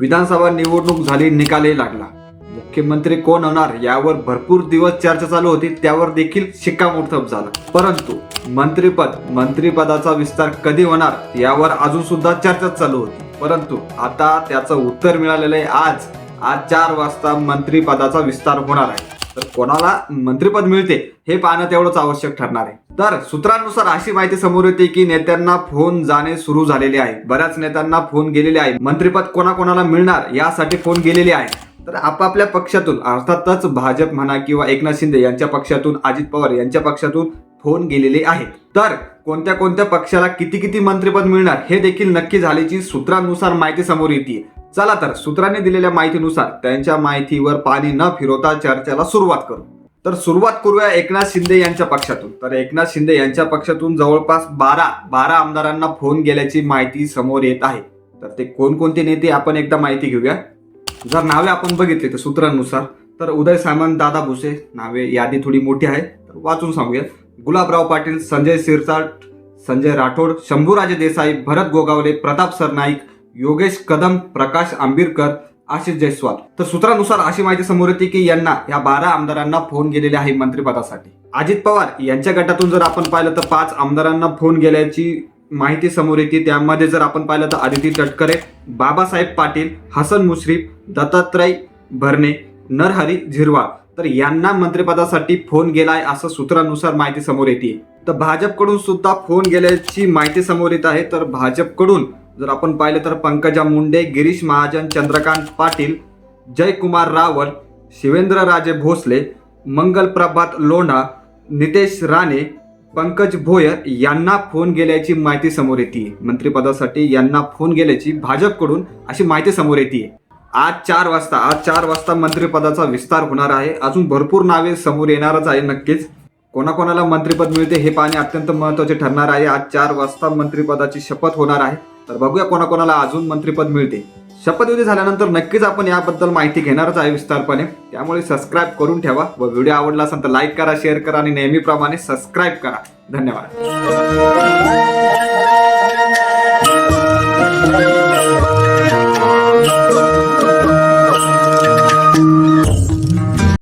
विधानसभा निवडणूक झाली निकालही लागला. मुख्यमंत्री कोण होणार यावर भरपूर दिवस चर्चा चालू होती त्यावर देखील शिक्कामोर्तब झाला. परंतु मंत्रीपद मंत्रीपदाचा विस्तार कधी होणार यावर अजून सुद्धा चर्चा चालू होती. परंतु आता त्याचं उत्तर मिळालेलं आहे आज. आज चार वाजता मंत्रीपदाचा विस्तार होणार आहे. तर कोणाला मंत्रीपद मिळते हे पाहणं तेवढंच आवश्यक ठरणार आहे. तर सूत्रांनुसार अशी माहिती समोर येते की नेत्यांना फोन जाणे सुरू झालेले आहे. बऱ्याच नेत्यांना फोन गेलेले आहे. मंत्रीपद कोणाकोणाला मिळणार यासाठी फोन गेलेले आहे. तर आपापल्या पक्षातून अर्थातच भाजप म्हणा किंवा एकनाथ शिंदे यांच्या पक्षातून अजित पवार यांच्या पक्षातून फोन गेलेले आहेत. तर कोणत्या कोणत्या पक्षाला किती किती मंत्रीपद मिळणार हे देखील नक्की झाल्याची सूत्रांनुसार माहिती समोर येते. चला तर सूत्रांनी दिलेल्या माहितीनुसार त्यांच्या माहितीवर पाणी न फिरवता चर्चेला सुरुवात करू. तर सुरुवात करूया एकनाथ शिंदे यांच्या पक्षातून. तर एकनाथ शिंदे यांच्या पक्षातून जवळपास बारा बारा आमदारांना फोन गेल्याची माहिती समोर येत आहे. तर ते कोणकोणते नेते आपण एकदा माहिती घेऊया. जर नावे आपण बघितले तर सूत्रांनुसार तर उदय सामंत दादा भुसे नावे यादी थोडी मोठी आहे. तर वाचून सांगूया. गुलाबराव पाटील संजय सिरसाट संजय राठोड शंभूराजे देसाई भरत गोगावले प्रताप सरनाईक योगेश कदम प्रकाश आंबीरकर आशिष जयस्वाल. तर सूत्रानुसार अशी माहिती समोर येते की यांना या बारा आमदारांना फोन गेलेले आहे मंत्रिपदासाठी. अजित पवार यांच्या गटातून जर आपण पाहिलं तर पाच आमदारांना फोन गेल्याची माहिती समोर येते. त्यामध्ये जर आपण पाहिलं तर आदिती तटकरे बाबासाहेब पाटील हसन मुश्रीफ दत्तात्रय भरणे नरहरी झिरवाळ. तर यांना मंत्रिपदासाठी फोन गेलाय असं सूत्रानुसार माहिती समोर येते. तर भाजपकडून सुद्धा फोन गेल्याची माहिती समोर येत आहे. तर भाजपकडून जर आपण पाहिलं तर पंकजा मुंडे गिरीश महाजन चंद्रकांत पाटील जयकुमार रावल शिवेंद्रराजे भोसले मंगल प्रभात लोणा नितेश राणे पंकज भोयर यांना फोन गेल्याची माहिती समोर येते. मंत्रिपदासाठी यांना फोन गेल्याची भाजपकडून अशी माहिती समोर येते. आज चार वाजता आज चार वाजता मंत्रिपदाचा विस्तार होणार आहे. अजून भरपूर नावे समोर येणारच आहे नक्कीच. कोणाकोणाला मंत्रिपद मिळते हे पाहणे अत्यंत महत्त्वाचे ठरणार आहे. आज चार वाजता मंत्रिपदाची शपथ होणार आहे. तर बघूया कोणाकोणाला अजून मंत्रिपद मिळते. शपथविधी झाल्यानंतर नक्कीच आपण याबद्दल माहिती घेणारच आहे विस्तारपणे. त्यामुळे सबस्क्राईब करून ठेवा व व्हिडिओ आवडला असेल तर लाईक करा शेअर करा आणि नेहमीप्रमाणे सबस्क्राईब करा. धन्यवाद.